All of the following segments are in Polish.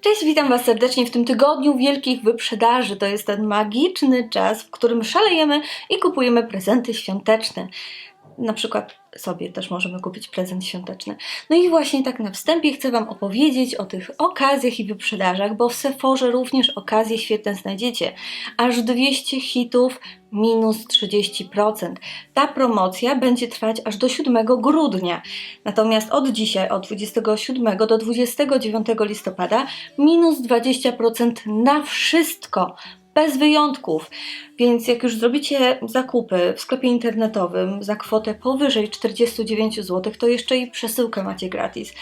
Cześć, witam Was serdecznie w tym tygodniu wielkich wyprzedaży. To jest ten magiczny czas, w którym szalejemy i kupujemy prezenty świąteczne. Na przykład sobie też możemy kupić prezent świąteczny. No i właśnie tak na wstępie chcę Wam opowiedzieć o tych okazjach i wyprzedażach, bo w Sephorze również okazje świetne znajdziecie. Aż 200 hitów minus 30%. Ta promocja będzie trwać aż do 7 grudnia. Natomiast od dzisiaj, od 27 do 29 listopada, minus 20% na wszystko. Bez wyjątków. Więc jak już zrobicie zakupy w sklepie internetowym za kwotę powyżej 49 zł, to jeszcze i przesyłkę macie gratis.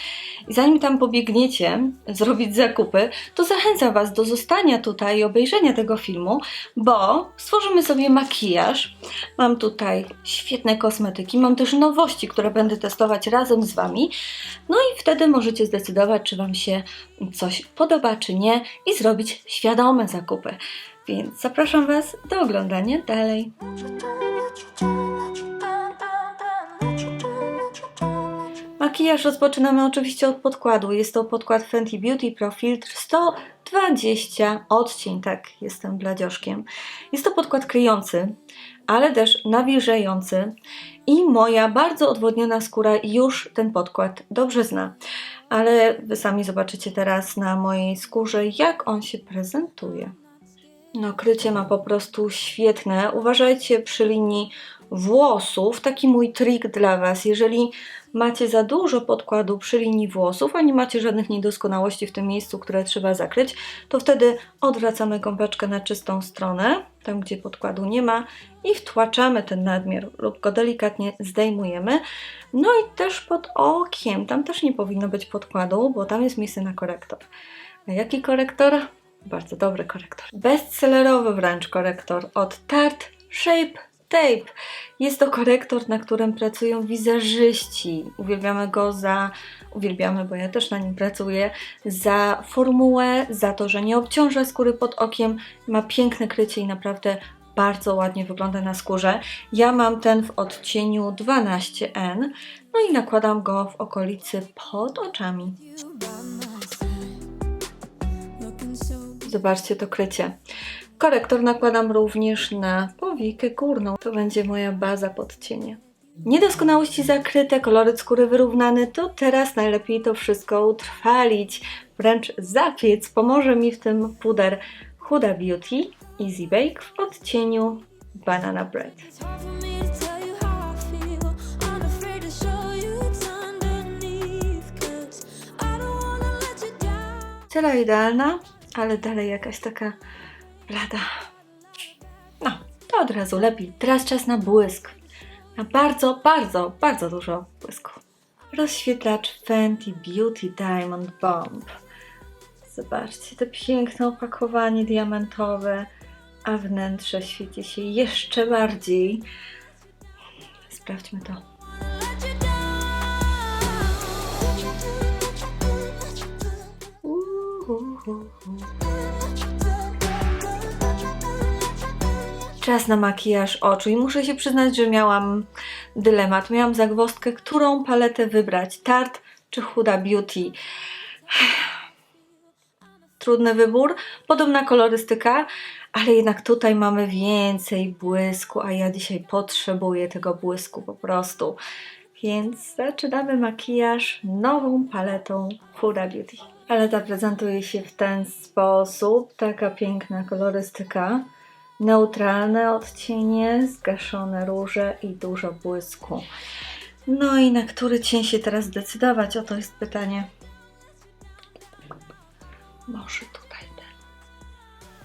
I zanim tam pobiegniecie zrobić zakupy, to zachęcam Was do zostania tutaj i obejrzenia tego filmu, bo stworzymy sobie makijaż. Mam tutaj świetne kosmetyki, mam też nowości, które będę testować razem z Wami. No i wtedy możecie zdecydować, czy Wam się coś podoba, czy nie i zrobić świadome zakupy. Więc zapraszam Was do oglądania dalej. Makijaż rozpoczynamy oczywiście od podkładu. Jest to podkład Fenty Beauty Pro Filtr 120 odcień, tak, jestem bladzioszkiem. Jest to podkład kryjący, ale też nawilżający i moja bardzo odwodniona skóra już ten podkład dobrze zna. Ale Wy sami zobaczycie teraz na mojej skórze, jak on się prezentuje. No, krycie ma po prostu świetne. Uważajcie przy linii włosów. Taki mój trik dla Was. Jeżeli macie za dużo podkładu przy linii włosów, a nie macie żadnych niedoskonałości w tym miejscu, które trzeba zakryć, to wtedy odwracamy gąbeczkę na czystą stronę, tam gdzie podkładu nie ma i wtłaczamy ten nadmiar lub go delikatnie zdejmujemy. No i też pod okiem. Tam też nie powinno być podkładu, bo tam jest miejsce na korektor. Jaki korektor? Bardzo dobry korektor. Bestsellerowy wręcz korektor od Tarte Shape Tape. Jest to korektor, na którym pracują wizeżyści. Uwielbiamy go za, uwielbiamy, bo ja też na nim pracuję, za formułę, za to, że nie obciąża skóry pod okiem, ma piękne krycie i naprawdę bardzo ładnie wygląda na skórze. Ja mam ten w odcieniu 12N, no i nakładam go w okolicy pod oczami. Zobaczcie to krycie. Korektor nakładam również na powikę górną. To będzie moja baza pod cienie. Niedoskonałości zakryte, koloryt skóry wyrównany, to teraz najlepiej to wszystko utrwalić, wręcz zapiec. Pomoże mi w tym puder Huda Beauty Easy Bake w odcieniu Banana Bread. Cela idealna, ale dalej jakaś taka blada. No, to od razu lepiej. Teraz czas na błysk. Na bardzo, bardzo, bardzo dużo błysku. Rozświetlacz Fenty Beauty Diamond Bomb. Zobaczcie, to piękne opakowanie diamentowe, a wnętrze świeci się jeszcze bardziej. Sprawdźmy to. Czas na makijaż oczu i muszę się przyznać, że miałam dylemat. Miałam zagwozdkę, którą paletę wybrać, Tarte czy Huda Beauty. Trudny wybór, podobna kolorystyka, ale jednak tutaj mamy więcej błysku, a ja dzisiaj potrzebuję tego błysku po prostu. Więc zaczynamy makijaż nową paletą Huda Beauty. Paleta prezentuje się w ten sposób, taka piękna kolorystyka. Neutralne odcienie, zgaszone róże i dużo błysku. No i na który cień się teraz zdecydować? Oto jest pytanie. Może tutaj ten.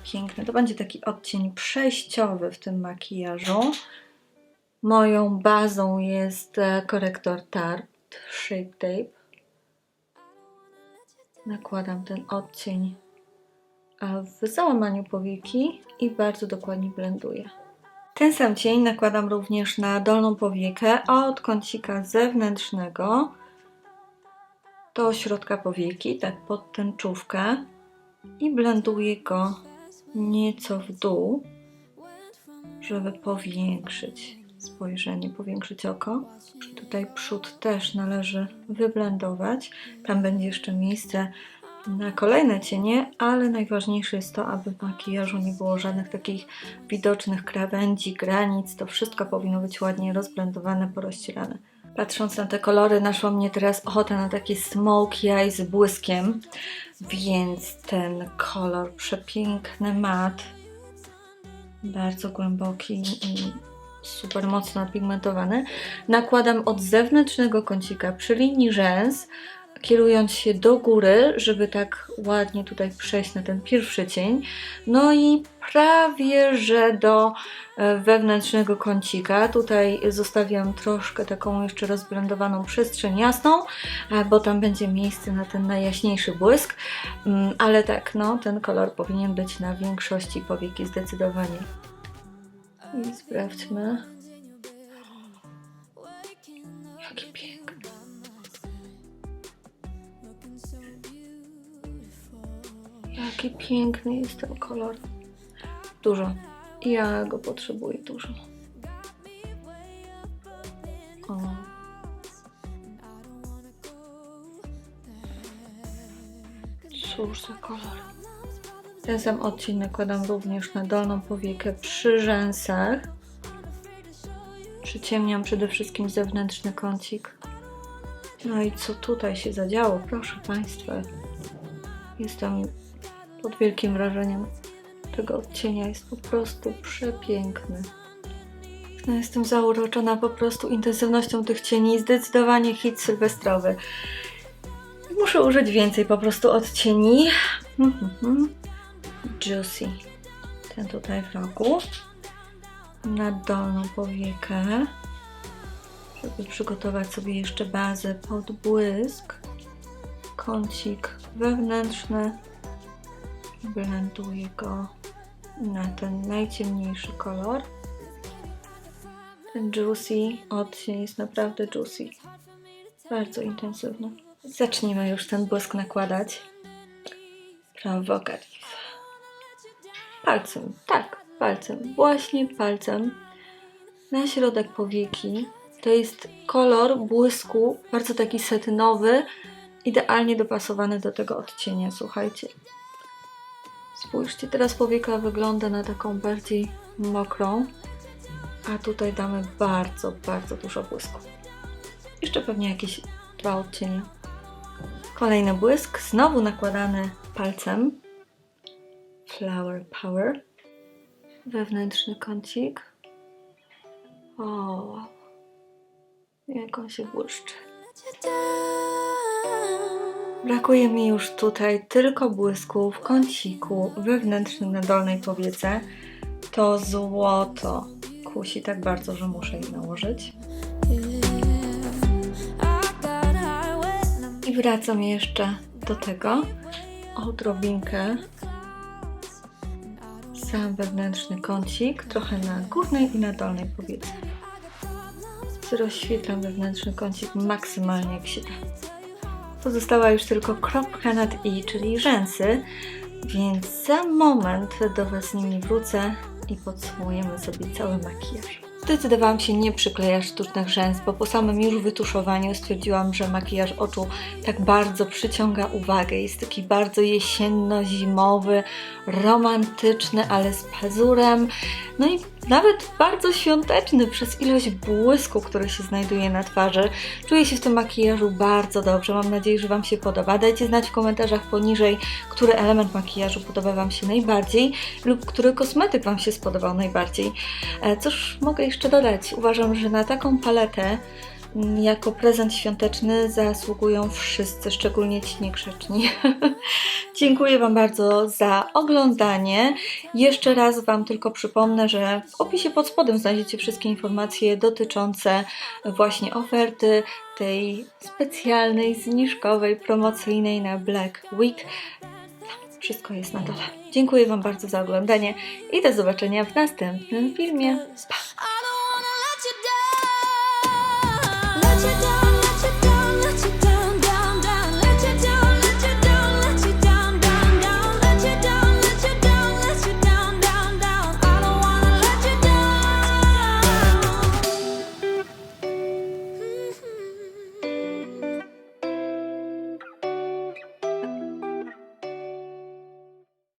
Piękny. To będzie taki odcień przejściowy w tym makijażu. Moją bazą jest e, korektor Tarte Shape Tape. Nakładam ten odcień w załamaniu powieki i bardzo dokładnie blenduję. Ten sam cień nakładam również na dolną powiekę od kącika zewnętrznego do środka powieki, tak pod tęczówkę i blenduję go nieco w dół, żeby powiększyć spojrzenie, powiększyć oko. Tutaj przód też należy wyblendować. Tam będzie jeszcze miejsce na kolejne cienie, ale najważniejsze jest to, aby w makijażu nie było żadnych takich widocznych krawędzi, granic. To wszystko powinno być ładnie rozblendowane, porozcierane. Patrząc na te kolory, naszła mnie teraz ochota na takie smoky eye z błyskiem, więc ten kolor przepiękny mat, bardzo głęboki i super mocno pigmentowany, nakładam od zewnętrznego kącika przy linii rzęs, kierując się do góry, żeby tak ładnie tutaj przejść na ten pierwszy cień. No i prawie, że do e, wewnętrznego kącika. Tutaj zostawiam troszkę taką jeszcze rozblendowaną przestrzeń jasną, e, bo tam będzie miejsce na ten najjaśniejszy błysk. Mm, Ale tak, no, ten kolor powinien być na większości powieki zdecydowanie. I sprawdźmy. Jaki piękny. Jaki piękny jest ten kolor. Dużo. Ja go potrzebuję dużo. O. Cóż za kolor. Ten sam odcień nakładam również na dolną powiekę przy rzęsach. Przyciemniam przede wszystkim zewnętrzny kącik. No i co tutaj się zadziało, proszę Państwa. Jestem pod wielkim wrażeniem tego odcienia. Jest po prostu przepiękny. No, jestem zauroczona po prostu intensywnością tych cieni. Zdecydowanie hit sylwestrowy. Muszę użyć więcej po prostu odcieni. Mhm. Juicy. Ten tutaj w rogu. Na dolną powiekę. Żeby przygotować sobie jeszcze bazę pod błysk. Kącik wewnętrzny blenduję go na ten najciemniejszy kolor. Ten juicy odcień jest naprawdę juicy. Bardzo intensywny. Zacznijmy już ten błysk nakładać. Provocative. Palcem, tak, palcem. Właśnie palcem. Na środek powieki. To jest kolor błysku, bardzo taki setynowy, idealnie dopasowany do tego odcienia, słuchajcie. Spójrzcie, teraz powieka wygląda na taką bardziej mokrą, a tutaj damy bardzo, bardzo dużo błysku. Jeszcze pewnie jakieś dwa odcienie. Kolejny błysk, znowu nakładany palcem. Flower Power. Wewnętrzny kącik. O, wow. jak on się błyszczy. Brakuje mi już tutaj tylko błysku w kąciku wewnętrznym na dolnej powiece. To złoto kusi tak bardzo, że muszę je nałożyć. I wracam jeszcze do tego odrobinkę sam wewnętrzny kącik, trochę na górnej i na dolnej powiece. Rozświetlam wewnętrzny kącik maksymalnie jak się da. Pozostała już tylko kropka nad i, czyli rzęsy, więc za moment do Was z nimi wrócę i podsumujemy sobie cały makijaż. Zdecydowałam się nie przyklejać sztucznych rzęs, bo po samym już wytuszowaniu stwierdziłam, że makijaż oczu tak bardzo przyciąga uwagę. Jest taki bardzo jesienno-zimowy, romantyczny, ale z pazurem. No i nawet bardzo świąteczny przez ilość błysku, który się znajduje na twarzy. Czuję się w tym makijażu bardzo dobrze. Mam nadzieję, że Wam się podoba. Dajcie znać w komentarzach poniżej, który element makijażu podoba Wam się najbardziej lub który kosmetyk Wam się spodobał najbardziej. E, Cóż mogę jeszcze dodać? Uważam, że na taką paletę mm, jako prezent świąteczny zasługują wszyscy, szczególnie ci niegrzeczni. Dziękuję Wam bardzo za oglądanie. Jeszcze raz Wam tylko przypomnę, że w opisie pod spodem znajdziecie wszystkie informacje dotyczące właśnie oferty tej specjalnej, zniżkowej, promocyjnej na Black Week. Wszystko jest na dole. Dziękuję Wam bardzo za oglądanie i do zobaczenia w następnym filmie. Pa!